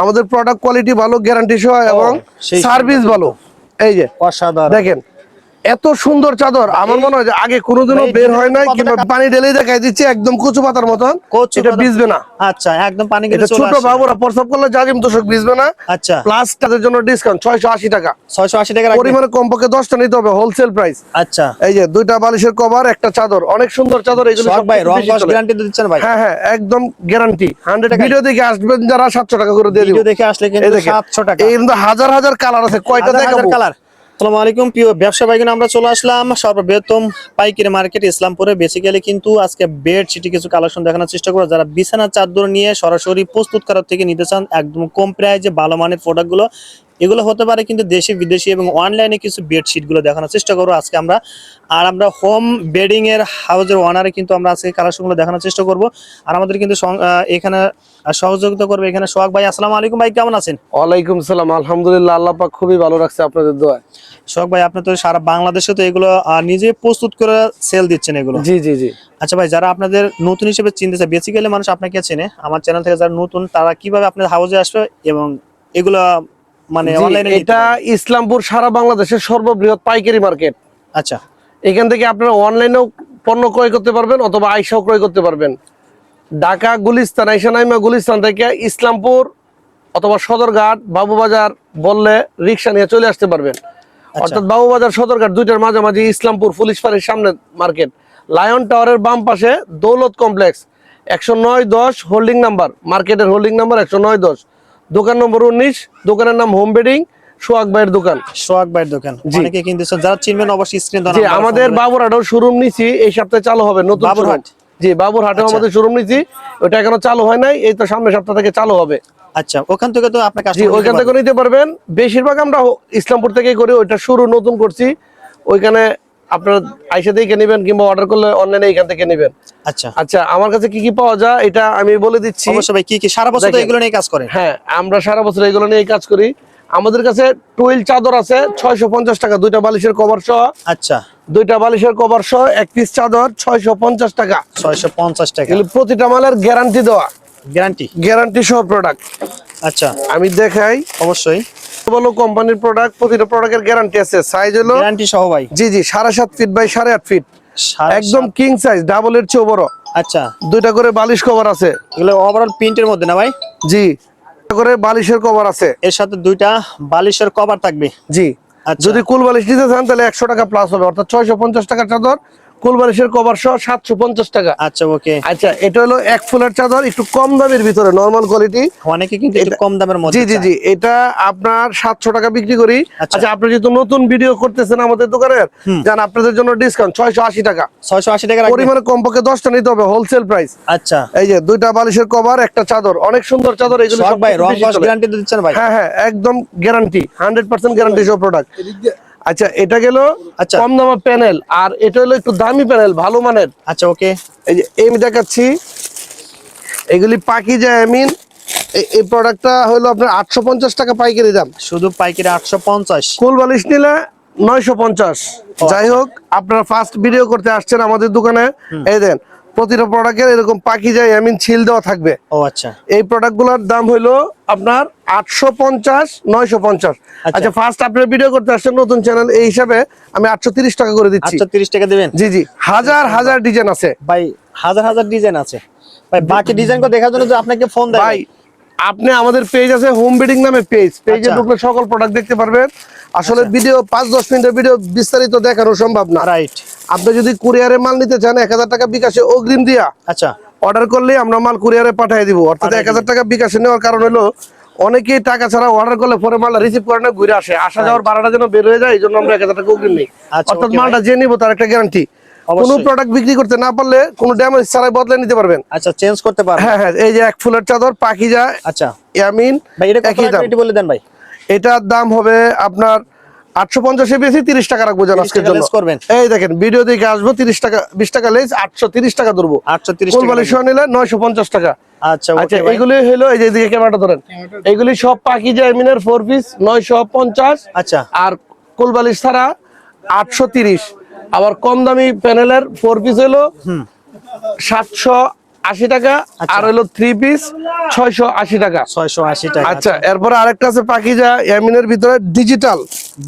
আমাদের product quality ভালো guarantee সহ এবং সার্ভিস ভালো। এই যে অসাধারণ। দেখেন এত সুন্দর চাদর। আমার মনে হয় যে আগে কোনোদিনও বের হয় নাই কিংবা পানি ঢেলে দেখাই দিচ্ছে একদম কচু পাতার মতন। কচু এটা ভিজবে না। আচ্ছা একদম পানি এটা ছোট বাবুরা প্রস্তাব করলে জাজিম তোষক ভিজবে না। আচ্ছা। প্লাস তাদের জন্য ডিসকাউন্ট ছয়শো আশি টাকা। 680 টাকা পরিমাণে কমপক্ষে দশটা নিতে হবে হোলসেল প্রাইস আচ্ছা। এই যে দুইটা বালিশের কভার একটা চাদর। অনেক সুন্দর চাদর এগুলো সব ভাই রং কস চলে। গ্যারান্টি দিচ্ছেন ভাই। হ্যাঁ হ্যাঁ একদম গ্যারান্টি হান্ড্রেড টাকায়? ভিডিও দেখে আসবেন যারা সাতশো টাকা করে দিয়ে দিব। ভিডিও দেখে আসলে কিন্তু দেখেন 700 টাকা। এই কিন্তু হাজার হাজার কালার আছে কয়টা দেখাবো? কালার আসসালামু আলাইকুম, প্রিয় ব্যবসা ভাইগুলো আমরা চলে আসলাম সর্ববৃহত্তম পাইকারি মার্কেট ইসলামপুরে। বেসিক্যালি কিন্তু আজকে বেড সিটি কিছু কালেকশন দেখানোর চেষ্টা করব। যারা বিছানা চাদর নিয়ে সরাসরি প্রস্তুত করার থেকে নিতে চান, একদম কম প্রাইজে ভালো মানের প্রোডাক্টগুলো এগুলো হতে পারে কিন্তু দেশি বিদেশি এবং অনলাইনে কিছু বেডশিটগুলো দেখানোর চেষ্টা করব আজকে আমরা। আর আমরা হোম বেডিং এর হাউজের ওনারে কিন্তু আমরা আজকে কালেকশনগুলো দেখানোর চেষ্টা করব। আর আমাদের কিন্তু এখানে সহযোগিতা করবে এখানে সোহাগ ভাই। আসসালামু আলাইকুম ভাই কেমন আছেন? ওয়ালাইকুম সালাম। আলহামদুলিল্লাহ আল্লাহ পাক খুবই ভালো রাখছে আপনাদের দোয়া শখ ভাই আপনি তো সারা বাংলাদেশে তো এগুলো নিজে প্রস্তুত করে সেল দিচ্ছেন এগুলো। জি জি জি। আচ্ছা ভাই যারা আপনাদের নতুন হিসেবে চিনতে চায় বেসিক্যালি মানুষ আপনাকে চেনে। আমার চ্যানেল থেকে যারা নতুন তারা কীভাবে আপনাদের হাউসে আসবে এবং এগুলো মানে অনলাইনে এটা ইসলামপুর সারা বাংলাদেশের সর্ববৃহৎ পাইকারি মার্কেট। আচ্ছা। এখান থেকে আপনারা অনলাইনেও পণ্য ক্রয় করতে পারবেন অথবা আইসাও ক্রয় করতে পারবেন। ঢাকা গুলিস্তান আইসা নাইমা গুলিস্তান থেকে ইসলামপুর অথবা সদরঘাট বাবুবাজার বললে রিক্সা নিয়ে চলে আসতে পারবেন। অর্থাৎ বাবুবাজার সদরঘাট দুইটার মাঝামাঝি ইসলামপুর পুলিশ ফাঁড়ির সামনে মার্কেট। লায়ন টাওয়ারের বাম পাশে দৌলত কমপ্লেক্স একশো নয় দশ হোল্ডিং নাম্বার। মার্কেটের হোল্ডিং নাম্বার একশো নয় দশ। দোকান নম্বর উনিশ দোকানের নাম হোম বেডিং সোহাগ ভাইয়ের দোকান। সোহাগ ভাইয়ের দোকান। অনেকে কিনতেছেন যারা চিনবেন অবশ্যই স্ক্রিন আমাদের বাবুরহাটেও শোরুম নিছি এই সপ্তাহে চালু হবে নতুন বাবুরহাট? showroom। জি বাবুরহাটেও আচ্ছা। আমাদের শোরুম নিছি ওটা এখনও চালু হয় নাই এই তো সামনের সপ্তাহ থেকে চালু হবে। আচ্ছা ওখান থেকে তো আপনার কাছে ওইখান থেকে নিতে পারবেন। বেশিরভাগ আমরা ইসলামপুর থেকে করি ওইটা শুরু নতুন করছি। ওইখানে আপনারা আইসা দেখে নেবেন কিংবা অর্ডার করলে অনলাইনে এখান থেকে নেবেন। আচ্ছা। আচ্ছা আমার কাছে কি কি পাওয়া যায় এটা আমি বলে দিচ্ছি। অবশ্যই ভাই কি কি? সারা বছর এগুলো নিয়ে কাজ করেন। হ্যাঁ আমরা সারা বছর এগুলো নিয়ে কাজ করি। আমাদের কাছে টুইল চাদর আছে ছয়শো পঞ্চাশ টাকা দুইটা বালিশের কভার সহ। আচ্ছা। দুইটা বালিশের কভার সহ এক পিস চাদর ছয়শো পঞ্চাশ টাকা। ছয়শো পঞ্চাশ টাকা। এগুলো প্রতিটা মালের গ্যারান্টি দেওয়া। গ্যারান্টি গ্যারান্টি সহ প্রোডাক্ট আচ্ছা। আমি দেখাই। অবশ্যই। বলো কোম্পানির প্রোডাক্ট প্রতিটা প্রোডাক্টের গ্যারান্টি আছে। সাইজ হলো গ্যারান্টি সহ ভাই। জি জি সাড়ে সাত ফিট বাই সাড়ে আট ফিট একদম কিং সাইজ ডাবল এর চেয়েও বড়। আচ্ছা। দুইটা করে বালিশ কভার আছে। এগুলো ওভারঅল প্রিন্টের মধ্যে না ভাই? জি। করে বালিশের কভার আছে। এর সাথে দুইটা বালিশের কভার থাকবে। জি। আচ্ছা। যদি কুল বালিশ নিতে চান তাহলে একশো টাকা প্লাস হবে। অর্থাৎ ছয়শো পঞ্চাশ টাকার চাদর কুল বালিশের কভার সহ সাতশো পঞ্চাশ টাকা। আচ্ছা ওকে। আচ্ছা এটা হলো এক ফুলের চাদর একটু কম দামের ভিতরে নর্মাল কোয়ালিটি অনেকে কিন্তু একটু কম দামের মধ্যে জি জি জি এটা আপনার সাতশো টাকা বিক্রি করি। আচ্ছা। আচ্ছা আপনি যেহেতু নতুন ভিডিও করতেছেন আমাদের দোকানের জান আপনাদের জন্য ডিসকাউন্ট ছয়শো আশি টাকা। 680 টাকা রাখবেন। পরিমাণে কমপক্ষে দশটা নিতে হবে হোলসেল প্রাইস আচ্ছা। এই যে দুইটা বালিশের কভার একটা চাদর অনেক সুন্দর চাদর এগুলো ভাই রং গ্যারান্টি দিচ্ছেন ভাই। হ্যাঁ হ্যাঁ একদম গ্যারান্টি হান্ড্রেড পার্সেন্ট গ্যারান্টি সব প্রোডাক্ট আচ্ছা এটা গেল আচ্ছা। কম দামা প্যানেল আর এটা হলো একটু দামি প্যানেল ভালো মানের। আচ্ছা ওকে। এই যে আমি দেখাচ্ছি। এগুলি পাকি যায় আই মিন এই প্রোডাক্টটা হলো আপনার আটশো পঞ্চাশ টাকা পাইকারি দাম। শুধু পাইকারি 850 কুল বালিশ নিলে নয়শো পঞ্চাশ। যাই হোক আপনারা ফার্স্ট ভিডিও করতে আসছেন আমাদের দোকানে। এই দেন প্রতিটা প্রোডাক্টের এরকম পাখি যায় আমি ছিল দেওয়া থাকবে। ও আচ্ছা। এই প্রোডাক্টগুলোর দাম হলো আপনার আটশো পঞ্চাশ নয়শো পঞ্চাশ। আচ্ছা। ফার্স্ট আপনার ভিডিও করতে আসছেন নতুন চ্যানেল এই হিসাবে আমি আটশো তিরিশ টাকা করে দিচ্ছি। 830 টাকা দেবেন? জি জি। হাজার হাজার ডিজাইন আছে। ভাই হাজার হাজার ডিজাইন আছে। ভাই বাকি ডিজাইন দেখার জন্য আপনাকে ফোন দেয়। ভাই আপনি আমাদের পেজ আছে হোম বিডিং নামে পেজ পেজে আচ্ছা। ঢুকলে সকল প্রোডাক্ট দেখতে পারবেন। আসলে ভিডিও পাঁচ দশ মিনিটের ভিডিও বিস্তারিত দেখানো সম্ভব না। রাইট আপনি যদি কুরিয়ারে মাল নিতে চান এক হাজার টাকা বিকাশে অগ্রিম দিয়া আচ্ছা। অর্ডার করলে আমরা মাল কুরিয়ারে পাঠিয়ে দিব। অর্থাৎ এক হাজার টাকা বিকাশে নেওয়ার কারণ হলো অনেকেই টাকা ছাড়া অর্ডার করলে পরে মালটা রিসিভ করে না ঘুরে আসে। আসা যাওয়ার ভাড়াটা যেন বের হয়ে যায় এই জন্য আমরা এক হাজার টাকা অগ্রিম নিই। আচ্ছা, অর্থাৎ মালটা যে নিবো তার একটা গ্যারান্টি কোনো প্রোডাক্ট বিক্রি করতে না পারলে কোনো ড্যামেজ ছাড়াই বদলে নিতে পারবেন। আচ্ছা চেঞ্জ করতে পারবেন। হ্যাঁ হ্যাঁ এই যে এক ফুলের চাদর পাখি যায় আচ্ছা। ইয়ামিন ভাই এটা কত একই বলে দেন ভাই। এটার দাম হবে আপনার আটশো পঞ্চাশে বেশি তিরিশ টাকা রাখব জান 30 আজকের জন্য। করবেন। এই দেখেন ভিডিও দেখে আসব তিরিশ টাকা বিশ টাকা লেস আটশো তিরিশ টাকা ধরবো। 830 ফুলবালি টাকা সহ নিলে নয়শো পঞ্চাশ টাকা। আচ্ছা আচ্ছা এগুলি হলো এই যে এদিকে ক্যামেরাটা ধরেন। এগুলি সব পাখি জামিনের ফোর পিস নয়শো পঞ্চাশ। আচ্ছা। আর কুলবালিশ ছাড়া আটশো তিরিশ। আবার কম দামি প্যানেলের ফোর পিস হলো সাতশো আশি টাকা আচ্ছা। আর হলো থ্রি পিস ছয়শো আশি টাকা। ছয়শো আশি টাকা আচ্ছা এরপরে আরেকটা আছে পাকিজা এমিনের ভিতরে ডিজিটাল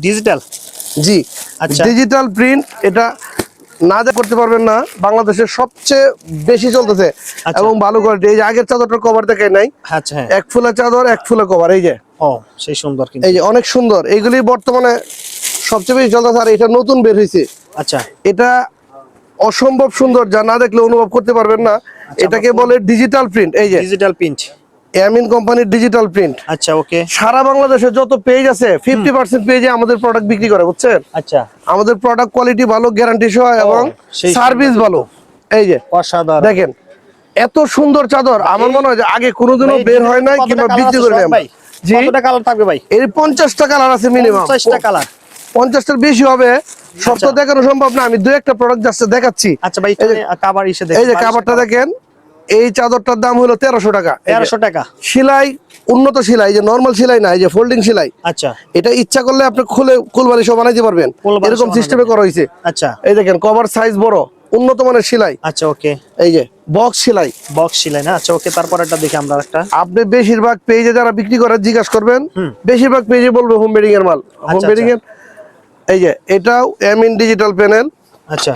ডিজিটাল জি আচ্ছা। ডিজিটাল প্রিন্ট এটা না যা করতে পারবেন না বাংলাদেশের সবচেয়ে বেশি চলতেছে আচ্ছা। এবং ভালো কোয়ালিটি এই যে আগের চাদরটার কভার দেখায় নাই। আচ্ছা হ্যাঁ। এক ফুলের চাদর এক ফুলের কভার এই যে। ও সেই সুন্দর কিন্তু। এই যে অনেক সুন্দর। এইগুলি বর্তমানে সবচেয়ে বেশি চলতেছে আর এটা নতুন বের হয়েছে আচ্ছা। এটা অসম্ভব সুন্দর যা না দেখলে অনুভব করতে পারবেন না। এটাকে বলে ডিজিটাল প্রিন্ট এই যে। ডিজিটাল প্রিন্ট এমিন কোম্পানির ডিজিটাল প্রিন্ট আচ্ছা ওকে। সারা বাংলাদেশে যত পেজ আছে ফিফটি পার্সেন্ট পেজে আমাদের প্রোডাক্ট বিক্রি করে বুঝছেন? আচ্ছা। আমাদের প্রোডাক্ট কোয়ালিটি ভালো গ্যারান্টি সহ এবং সার্ভিস ভালো। এই যে অসাধারণ। দেখেন এত সুন্দর চাদর। আমার মনে হয় যে আগে কোনোদিনও বের হয় নাই কিংবা বিক্রি করে নাই কতটা কালার থাকবে ভাই? এর কালার আছে মিনিমাম কালার বেশি হবে। সব তো আচ্ছা। দেখানো সম্ভব না আমি দু একটা প্রোডাক্ট যাচ্ছে দেখাচ্ছি। আচ্ছা ভাই ইসে এই যে দেখেন এই চাদরটার দাম হলো তেরোশো টাকা। তেরোশো টাকা। সেলাই উন্নত সেলাই যে নর্মাল সেলাই না এই যে ফোল্ডিং সেলাই। আচ্ছা। এটা ইচ্ছা করলে আপনি খুলে কুলবালি সব বানাইতে পারবেন। এরকম সিস্টেমে করা হয়েছে। আচ্ছা। এই দেখেন কভার সাইজ বড় উন্নত মানের সেলাই। আচ্ছা ওকে এই যে বক্স সেলাই। বক্স সিলাই না? আচ্ছা ওকে তারপর একটা দেখি আমরা একটা। আপনি বেশিরভাগ পেজে যারা বিক্রি করে জিজ্ঞাসা করবেন বেশিরভাগ পেজে বলবে হোম বেডিং এর মাল। হোম আচ্ছা, বেডিং এর এই যে এটাও এমিন ডিজিটাল প্যানেল আচ্ছা।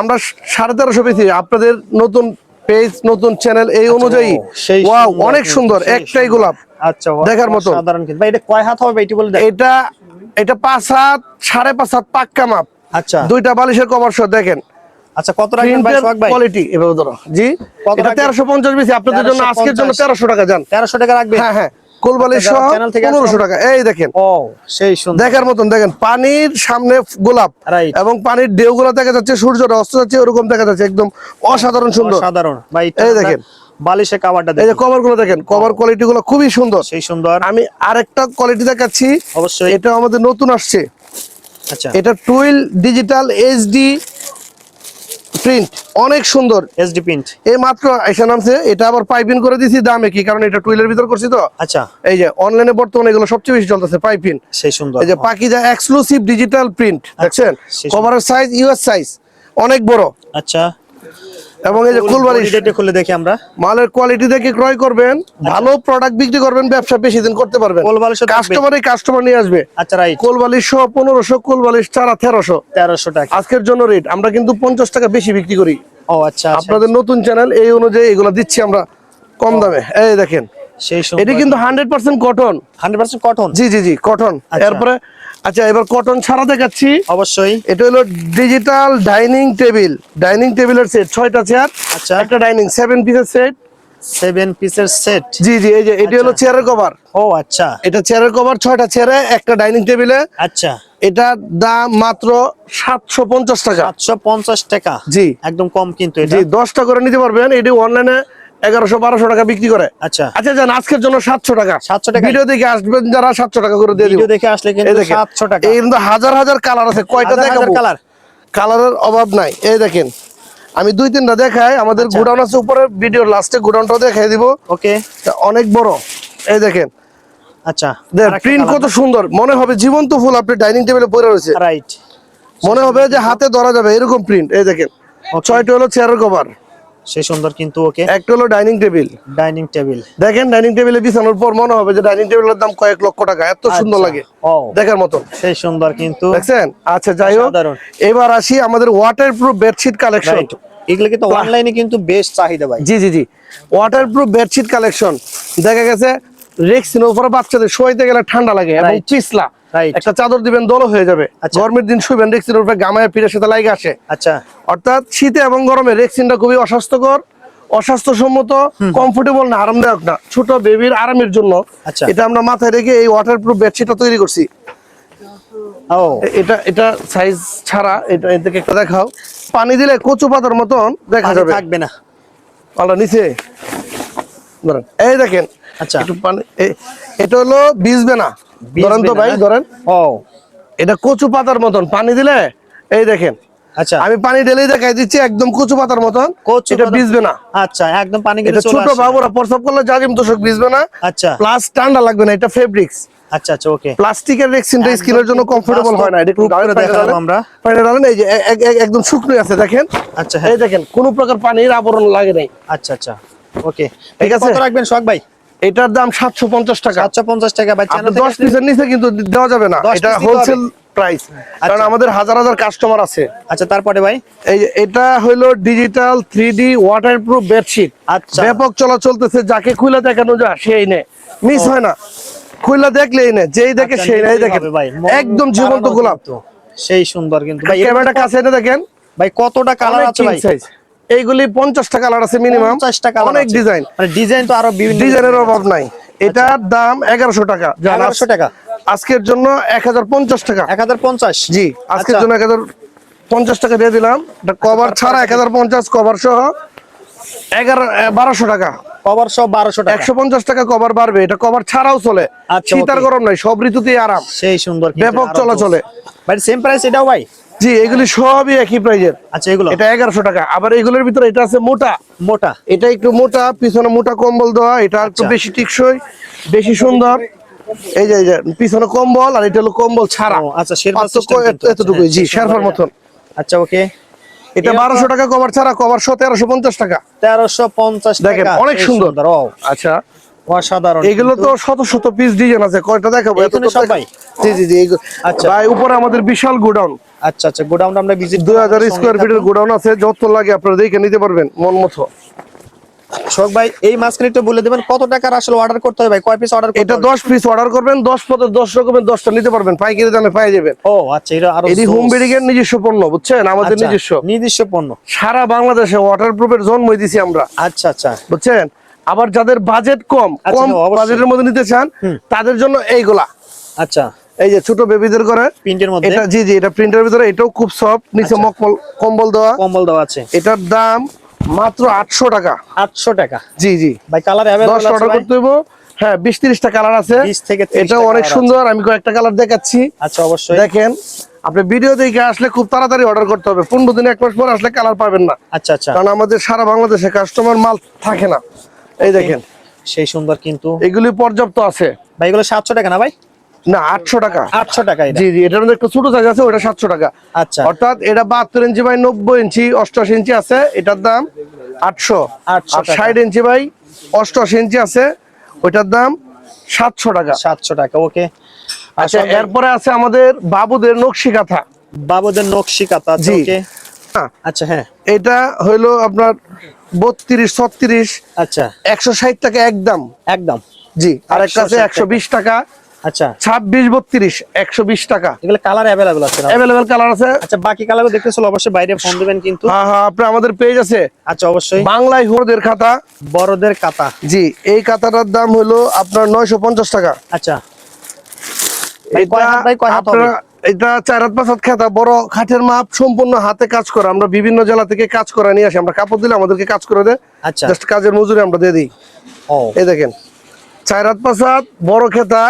আমরা সাড়ে তেরোশো বেশি আপনাদের নতুন পেজ নতুন চ্যানেল এই অনুযায়ী। আচ্ছা, সেই ওয়াও অনেক সুন্দর একটাই গোলাপ। আচ্ছা দেখার মতো। সাধারণ কিন্তু। এটা কয় হাত হবে এটি বলে এটা এটা পাঁচ হাত সাড়ে পাঁচ হাত পাক্কা মাপ। আচ্ছা। দুইটা বালিশের কভার সহ দেখেন। আচ্ছা কত রাখবেন ভাই সোহাগ ভাই? কোয়ালিটি এভাবে ধরো। জি? এটা বেশি আপনাদের জন্য আজকের জন্য 1350 তেরোশো টাকা টাকা হ্যাঁ হ্যাঁ। কোলবালিশ আচ্ছা, সহ টাকা। এই দেখেন। ও সেই সুন্দর। দেখার মতন দেখেন পানির সামনে গোলাপ. এবং পানির ঢেউ গুলা দেখা যাচ্ছে সূর্যটা অস্ত যাচ্ছে ওরকম দেখা যাচ্ছে একদম অসাধারণ সুন্দর। সাধারণ ভাই এই দেখেন। বালিশে কাবারটা এই যে কভারগুলো দেখেন কভার কোয়ালিটি গুলো খুবই সুন্দর। সেই সুন্দর। আমি আরেকটা কোয়ালিটি দেখাচ্ছি। অবশ্যই। এটা আমাদের নতুন আসছে। আচ্ছা। এটা টুইল ডিজিটাল এইচডি প্রিন্ট অনেক সুন্দর। এসডি প্রিন্ট এই মাত্র এসে নামছে এটা আবার পাইপিং করে দিছি দামে কি? কারণ এটা টুইলের ভিতর করছি তো। আচ্ছা। এই যে অনলাইনে বর্তমানে এগুলো সবচেয়ে বেশি চলতেছে পাইপিন। সেই সুন্দর। এই যে পাকিজা এক্সক্লুসিভ ডিজিটাল প্রিন্ট দেখছেন? কভারের সাইজ ইউএস সাইজ অনেক বড়। আচ্ছা। এবং এই যে কুলবাড়ি ডেটে খুলে দেখি আমরা। মালের কোয়ালিটি দেখে ক্রয় করবেন। ভালো প্রোডাক্ট বিক্রি করবেন ব্যবসা বেশি দিন করতে পারবেন। কোলবালিশও থাকবে। কাস্টমারই কাস্টমার নিয়ে আসবে। আচ্ছা রাইট কোলবালিশ সহ পনেরোশো কোলবালিশ চারা তেরোশো। তেরোশো টাকা। আজকের জন্য রেট আমরা কিন্তু পঞ্চাশ টাকা বেশি বিক্রি করি। ও আচ্ছা আচ্ছা। আপনাদের নতুন চ্যানেল এই অনুযায়ী এগুলো দিচ্ছি আমরা কম দামে। এই দেখেন। সেই এটি কিন্তু hundred percent cotton hundred percent cotton জি জি জি কটন আচ্ছা। এরপরে আচ্ছা এবার কটন ছাড়া দেখাচ্ছি। অবশ্যই। এটা হলো ডিজিটাল ডাইনিং টেবিল ডাইনিং টেবিলের সেট ছয়টা চেয়ার আচ্ছা। একটা ডাইনিং সেভেন পিসের সেট সেভেন পিসের সেট জি জি এই যে এটি হলো চেয়ারের কভার ও আচ্ছা। এটা চেয়ারের কভার ছয়টা চেয়ারে একটা ডাইনিং টেবিলে আচ্ছা। এটার দাম মাত্র সাতশো পঞ্চাশ টাকা। সাতশো পঞ্চাশ টাকা। জি। একদম কম কিন্তু জি দশটা করে নিতে পারবেন। এটি অনলাইনে এগারোশো বারোশো টাকা বিক্রি করে। আচ্ছা। আচ্ছা জান আজকের জন্য সাতশো টাকা। 700 টাকা? ভিডিও দেখে আসবেন যারা সাতশো টাকা করে দিয়ে ভিডিও দেখে আসলে কিন্তু সাতশো টাকা। এই কিন্তু হাজার হাজার কালার আছে কয়টা দেখাবো? কালার। কালারের অভাব নাই। এই দেখেন আমি দুই তিনটা দেখাই আমাদের আচ্ছা। গোডাউন আছে উপরে ভিডিওর লাস্টে গোডাউনটা দেখাই দিব। ওকে। অনেক বড়। এই দেখেন আচ্ছা প্রিন্ট কত সুন্দর। মনে হবে জীবন্ত ফুল আপনি ডাইনিং টেবিলে পড়ে রয়েছে। রাইট মনে হবে যে হাতে ধরা যাবে এরকম প্রিন্ট এই দেখেন. ছয়টা হলো চেয়ারের কভার সেই সুন্দর কিন্তু ওকে একটা হলো ডাইনিং টেবিল। Dining table. দেখেন ডাইনিং টেবিলে বিছানোর পর মনে হবে যে ডাইনিং টেবিলের দাম কয়েক লক্ষ টাকা এত সুন্দর লাগে। দেখার মতো। সেই সুন্দর কিন্তু দেখছেন? আচ্ছা যাই হোক। এবার আসি আমাদের ওয়াটার প্রুফ বেডশিট কালেকশন এগুলো কিন্তু অনলাইনে কিন্তু বেশ চাহিদা ভাই। জি জি জি। ওয়াটার প্রুফ বেডশিট কালেকশন দেখা গেছে রেক্সিনের উপরে বাচ্চাদের শোয়াইতে গেলে ঠান্ডা লাগে এবং Right. একটা চাদর দিবেন দল হয়ে যাবে। আচ্ছা। গরমের দিন শুইবেন রেক্সিনের উপরে গামায় পিঠের সাথে লাগে আসে। আচ্ছা। অর্থাৎ শীতে এবং গরমে রেক্সিনটা খুবই অস্বাস্থ্যকর অস্বাস্থ্যসম্মত কমফোর্টেবল না আরামদায়ক না। ছোট বেবির আরামের জন্য আচ্ছা। এটা আমরা মাথায় রেখে এই ওয়াটার প্রুফ বেডশিটটা তৈরি করছি। এটা এটা সাইজ ছাড়া এটা এর থেকে একটা দেখাও। পানি দিলে কচু পাতার মতন দেখা যাবে। থাকবে না। পাল্টা নিচে। এই দেখেন আচ্ছা। একটু পানি এটা হলো ভিজবে না। ভিজবে ধরেন তো ভাই ধরেন। ও এটা কচু পাতার মতন। পানি দিলে এই দেখেন। আচ্ছা। আমি পানি ঢেলেই দেখাই দিচ্ছি একদম কচু পাতার মতন। এটা ভিজবে না। আচ্ছা একদম পানি এটা ছোট বাবুরা করলে জাজিম তোষক ভিজবে না। আচ্ছা। প্লাস ঠান্ডা লাগবে না এটা ফেব্রিক্স। আচ্ছা আচ্ছা ওকে। প্লাস্টিকের রেক্সিনটা স্কিনের জন্য কমফোর্টেবল হয় না। এটা একটু গায়ে দেখালাম আমরা। পানি ঢালেন এই যে এ- এ- এ- একদম শুকনো আছে দেখেন। আচ্ছা হ্যাঁ। এই দেখেন কোনো প্রকার পানির আবরণ লাগে নাই। আচ্ছা আচ্ছা ওকে। ঠিক আছে? কত রাখবেন সোহাগ ভাই? এটার দাম সাতশো পঞ্চাশ টাকা। সাতশো পঞ্চাশ টাকা ভাই দশ পিসের নিচে কিন্তু দেওয়া যাবে না। এটা হোলসেল প্রাইস কারণ আচ্ছা। আমাদের হাজার হাজার কাস্টমার আছে। আচ্ছা তারপরে ভাই? এই এটা হলো digital three D water proof bedsheet আচ্ছা। ব্যাপক চলা চলতেছে যাকে খুলে দেখানো যায় সেই নে। মিস হয় না। খুলে দেখলেই নে যেই দেখে আচ্ছা, সেই নাই দেখেন। ভাই। একদম জীবন্ত গোলাপ। কিন্তু। সেই সুন্দর কিন্তু। ভাই ক্যামেরাটা কাছে এনে দেখেন। ভাই কতটা কালার আছে ভাই। এইগুলি পঞ্চাশটা কালার আছে মিনিমাম 50টা কালার অনেক ডিজাইন মানে ডিজাইন তো আরও বিভিন্ন ডিজাইনের অভাব নাই। এটার দাম এগারোশো টাকা। 1100 টাকা। আজকের জন্য এক হাজার পঞ্চাশ টাকা। এক হাজার পঞ্চাশ? জি আজকের আচ্ছা। জন্য এক হাজার পঞ্চাশ টাকা দিয়ে দিলাম। এটা কভার ছাড়া এক হাজার পঞ্চাশ কভার সহ এগারো বারোশো টাকা। কভার সব বারোশো টাকা। একশো পঞ্চাশ টাকা কভার বাড়বে। এটা কভার ছাড়াও চলে। আচ্ছা, শীত আর. গরম নাই সব ঋতুতেই আরাম। সেই সুন্দর ব্যাপক চলাচলে। ভাই সেম প্রাইস এটাও ভাই? জি এগুলি সবই একই প্রাইজের আচ্ছা এগুলো? এটা এগারোশো টাকা। আবার এগুলোর ভিতরে এটা আছে মোটা। মোটা? এটা একটু মোটা পিছনে মোটা কম্বল দেওয়া এটা একটু আচ্ছা। বেশি টিকসই বেশি সুন্দর। এই যে পিছনে কম্বল আর এটা হলো কম্বল ছাড়া। আচ্ছা, শেরপার পার্থক্য system কিন্তু। এত- এতটুকুই। আচ্ছা, জি হ্যাঁ, শেরফার মতন। আচ্ছা ওকে। এটা বারোশো টাকা কভার ছাড়া কভার সহ তেরোশো পঞ্চাশ টাকা। তেরোশো পঞ্চাশ দেখেন, অনেক সুন্দর। আচ্ছা। অসাধারণ এগুলো তো শত শত পিস ডিজাইন আছে কয়টা দেখাবো? এখানে সব ভাই? জি জি জি আচ্ছা। ভাই উপরে আমাদের বিশাল গোডাউন। আচ্ছা আচ্ছা গোডাউনটা আমরা ভিজিট দুই হাজার স্কোয়ার ফিটের গোডাউন আছে যত লাগে আপনারা দেখে নিতে পারবেন মন মতো। শোক ভাই এই একটু বলে দেবেন কত টাকার আসলে অর্ডার করতে হবে ভাই? কয় পিস অর্ডার করতে এটা হবে? দশ পিস অর্ডার করবেন দশ পথে দশ রকমের দশটা নিতে পারবেন পাইকারি দামে পাই যাবেন। ও আচ্ছা এটা আরও এটি হোম। বেডিং এর নিজস্ব পণ্য বুঝছেন? আমাদের আচ্ছা, নিজস্ব। নিজস্ব পণ্য। সারা বাংলাদেশে ওয়াটার প্রুফের জন্মই দিছি আমরা। আচ্ছা আচ্ছা। বুঝছেন? আবার যাদের বাজেট কম আচ্ছা, কম বাজেটের মধ্যে নিতে চান তাদের জন্য এইগুলা। আচ্ছা। এই যে ছোট বেবিদের করে প্রিন্টের মধ্যে? এটা জি জি এটা প্রিন্টের ভিতরে এটাও খুব সফট নিচে আচ্ছা। মকমল কম্বল দেওয়া। কম্বল দেওয়া আছে। এটার দাম মাত্র আটশো টাকা। আটশো টাকা। জি জি। ভাই কালার অ্যাভেলেবল আছে অর্ডার ভাই? করতে হইব। হ্যাঁ বিশ তিরিশটা কালার আছে। 20 থেকে 30 এটা অনেক সুন্দর। আমি কয়েকটা কালার দেখাচ্ছি। আচ্ছা অবশ্যই। দেখেন আপনি ভিডিও দেখে আসলে খুব তাড়াতাড়ি অর্ডার করতে হবে। পনেরো দিন এক মাস পর আসলে কালার পাবেন না। আচ্ছা আচ্ছা। কারণ আমাদের সারা বাংলাদেশে কাস্টমার মাল থাকে না। এই দেখেন। সেই সুন্দর কিন্তু। এগুলি পর্যাপ্ত আছে। ভাই এগুলো সাতশো টাকা না ভাই? না আটশো টাকা। আটশো টাকা জি জি এটার মধ্যে একটা ছোট সাইজ আছে ওটা সাতশো টাকা। আচ্ছা। অর্থাৎ এটা বাহাত্তর ইঞ্চি বাই নব্বই ইঞ্চি অষ্টআশি ইঞ্চি আছে এটার দাম আটশো। 800 ষাট ইঞ্চি বাই অষ্টআশি ইঞ্চি আছে ওইটার দাম সাতশো টাকা। সাতশো টাকা ওকে। আচ্ছা আচ্ছা এরপরে আছে আমাদের বাবুদের নকশি কাঁথা। বাবুদের নকশি কাতা জি। হ্যাঁ, আচ্ছা হ্যাঁ। এটা হইল আপনার বত্রিশ ছত্রিশ আচ্ছা। একশো ষাট টাকা একদম। একদম। জি আর একটা আছে একশো বিশ টাকা। আচ্ছা। ছাব্বিশ বত্রিশ একশো বিশ টাকা। এগুলো কালার অ্যাভেলেবল আছে অ্যাভেলেবেল কালার আছে। আচ্ছা বাকি দেখতে অবশ্যই বাইরে ফোন দিবেন কিন্তু। হ্যাঁ হ্যাঁ আপনার আমাদের পেজ আছে। আচ্ছা অবশ্যই। বাংলায় হোরদের খাতা। বড়দের কাতা জি এই কাতাটার দাম হলো আপনার নয়শো পঞ্চাশ টাকা। আচ্ছা? আপনারা এটা চার হাত পাঁচ হাত খাতা বড় খাটের মাপ সম্পূর্ণ হাতে কাজ করে। আমরা বিভিন্ন জেলা থেকে কাজ করে নিয়ে আসি। আমরা কাপড় দিলে আমাদেরকে কাজ করে দেয়। আচ্ছা। জাস্ট কাজের মজুরি আমরা দিয়ে দিই। এই দেখেন চার হাত পাঁচ হাত বড় খেতা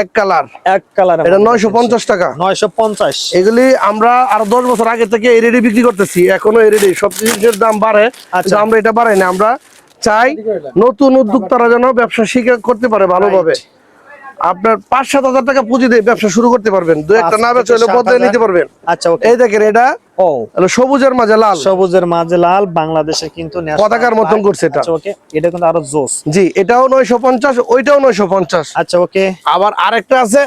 এক কালার। এক কালার এটা নয়শো পঞ্চাশ টাকা। নয়শো পঞ্চাশ। এগুলি আমরা আরও দশ বছর আগে থেকে এরিডি বিক্রি করতেছি। এখনও এরিডি সব জিনিসের দাম বাড়ে আচ্ছা। আমরা এটা বাড়াই না। আমরা চাই নতুন উদ্যোক্তারা যেন ব্যবসা শিখে করতে পারে ভালোভাবে। আপনার পাঁচ সাত হাজার টাকা পুঁজি দিয়ে ব্যবসা শুরু করতে পারবেন। দু একটা না থেকে বেচলে বদলে নিতে পারবেন। আচ্ছা এই দেখেন এটা ও। সবুজের মাঝে লাল। সবুজের মাঝে লাল বাংলাদেশে কিন্তু পতাকার মতন করছে এটা। আচ্ছা ওকে। এটা কিন্তু আরও জোস জি এটাও নয়শো পঞ্চাশ ওইটাও নয়শো পঞ্চাশ। আচ্ছা ওকে। আবার আরেকটা আছে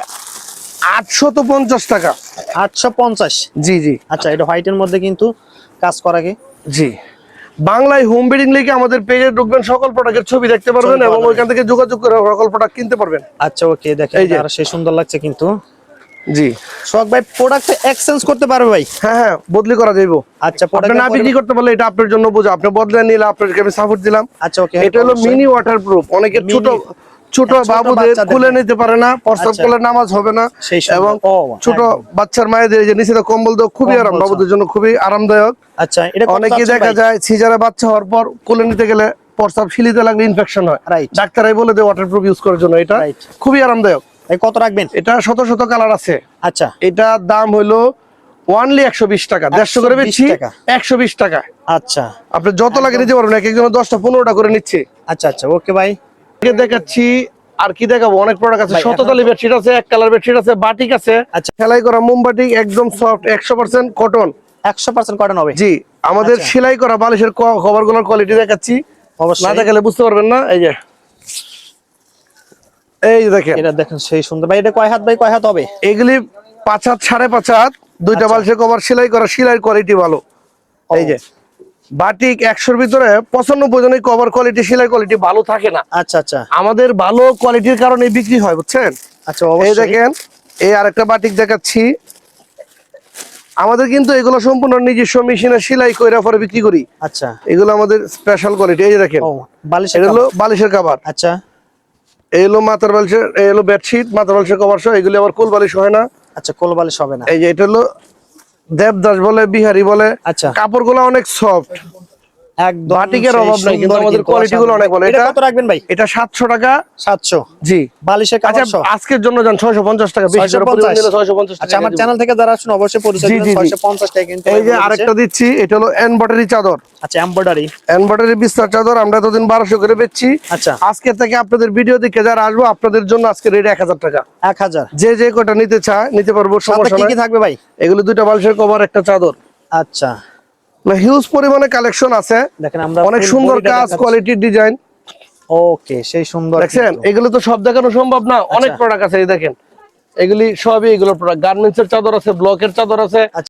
আটশত পঞ্চাশ টাকা। আটশো পঞ্চাশ। জি জি। আচ্ছা এটা হোয়াইটের মধ্যে কিন্তু কাজ করাকে। জি। বাংলায় হোম বিডিং লিখে আমাদের পেজে ঢুকবেন সকল প্রোডাক্টের ছবি দেখতে পারবেন এবং ওইখান থেকে যোগাযোগ করে সকল প্রোডাক্ট কিনতে পারবেন। আচ্ছা ওকে দেখেন সেই আর সে সুন্দর লাগছে কিন্তু। জি। শখ ভাই প্রোডাক্ট এক্সচেঞ্জ করতে পারবে ভাই? হ্যাঁ হ্যাঁ বদলি করা যাইবো। আচ্ছা প্রোডাক্ট না বিক্রি করতে পারলে এটা আপনার জন্য বোঝা আপনি বদলে নিলে আপনাকে আমি সাপোর্ট দিলাম। আচ্ছা ওকে এটা হলো মিনি ওয়াটারপ্রুফ অনেকে ছোট ছোট হ্যাঁ, ছোট বাবুদের খুলে নিতে পারে না প্রস্তাব আচ্ছা। করলে নামাজ হবে না। এবং ও, ছোট বাচ্চার মায়েদের যে নিচে কম্বল দেওয়া খুবই আরাম। বাবুদের জন্য খুবই আরামদায়ক। আচ্ছা এটা কত অনেকেই দেখা যায় সিজারে বাচ্চা হওয়ার পর কোলে নিতে গেলে প্রস্তাব শিলিতে লাগলে ইনফেকশন হয়. ডাক্তারাই বলে দেয় ওয়াটার প্রুফ ইউজ করার জন্য এটা। খুবই আরামদায়ক। এই কত রাখবেন? এটা শত শত কালার আছে। আচ্ছা। এটার দাম হলো ওয়ানলি একশো বিশ টাকা। দেড়শো করে 120 টাকা। একশো বিশ টাকা। আচ্ছা। আপনি যত লাগে নিতে পারবেন এক একজন দশটা পনেরোটা করে নিচ্ছে। আচ্ছা আচ্ছা ওকে ভাই। দেখাচ্ছি আর কি দেখাবো? অনেক প্রোডাক্ট আছে। শততালি বেডশিট আছে এক কালার বেডশিট আছে বাটিক আছে। আচ্ছা। সেলাই করা মোমবাটিক একদম সফট একশো পার্সেন্ট কটন একশো পার্সেন্ট কটন হবে। জি আমাদের আচ্ছা। সেলাই করা বালিশের কভারগুলোর কোয়ালিটি দেখাচ্ছি। না দেখালে বুঝতে পারবেন না এই যে। এই যে দেখেন। এটা দেখেন সেই সুন্দর। ভাই এটা কয় হাত ভাই? কয় হাত হবে? এগুলি পাঁচ হাত সাড়ে পাঁচ হাত। দুইটা আচ্ছা। বালিশের কভার সেলাই করা সেলাইয়ের কোয়ালিটি ভালো। এই যে। বাটিক একশোর ভিতরে পঁচানব্বই জনের কভার কোয়ালিটি সেলাই কোয়ালিটি ভালো থাকে না। আচ্ছা আচ্ছা। আমাদের ভালো কোয়ালিটির কারণে বিক্রি হয় বুঝছেন? আচ্ছা এই দেখেন এই আরেকটা বাটিক দেখাচ্ছি। আমাদের কিন্তু এগুলো সম্পূর্ণ নিজস্ব মেশিনে সেলাই করে পরে বিক্রি করি। আচ্ছা। এগুলো আমাদের স্পেশাল কোয়ালিটি এই যে দেখেন। ও বালিশের এটা হলো বালিশের কাভার আচ্ছা। এই হলো মাথার বালিশের এই হলো বেডশিট মাথার বালিশের কভার সহ এগুলো আবার কোল বালিশ হয় না। আচ্ছা কোল বালিশ হবে না। এই যে এটা হলো দেবদাস বলে বিহারি বলে আচ্ছা। কাপড়গুলো অনেক সফট একদম বাটিকের অভাব নাই, কিন্তু আমাদের quality গুলো অনেক ভালো। এটা এটা- কত রাখবেন ভাই? এটা সাতশো টাকা। সাতশো। জি। বালিশের আচ্ছা কাপড় আজকের জন্য যান ছয়শো পঞ্চাশ টাকা বেশি করে পরিমাণ দিলে আচ্ছা আমার চ্যানেল থেকে যারা আসুন অবশ্যই পরিচয় জি, দিবেন জি, জি। 650 টাকা কিন্তু এই যে আরেকটা দিচ্ছি এটা হলো এনবটারি চাদর। আচ্ছা এমব্রয়ডারি বিস্তার চাদর আমরা এতদিন বারোশো করে বেচছি। আচ্ছা। আজকে থেকে আপনাদের ভিডিও দেখে যারা আসব আপনাদের জন্য আজকে রেট এক হাজার টাকা। 1000 যে যে কটা নিতে চায় নিতে পারব সমস্যা কি থাকবে ভাই? এগুলো দুইটা বালিশের কভার একটা চাদর। আচ্ছা। হিউজ পরিমাণে কালেকশন আছে। দেখেন আমরা অনেক সুন্দর কাজ কোয়ালিটির ডিজাইন ওকে সেই সুন্দর দেখছেন? এগুলো তো সব দেখানো সম্ভব না। অনেক আচ্ছা। প্রোডাক্ট আছে এই দেখেন। এগুলি সবই এগুলো প্রোডাক্ট গার্মেন্টস এর চাদর আছে ব্লকের চাদর আছে।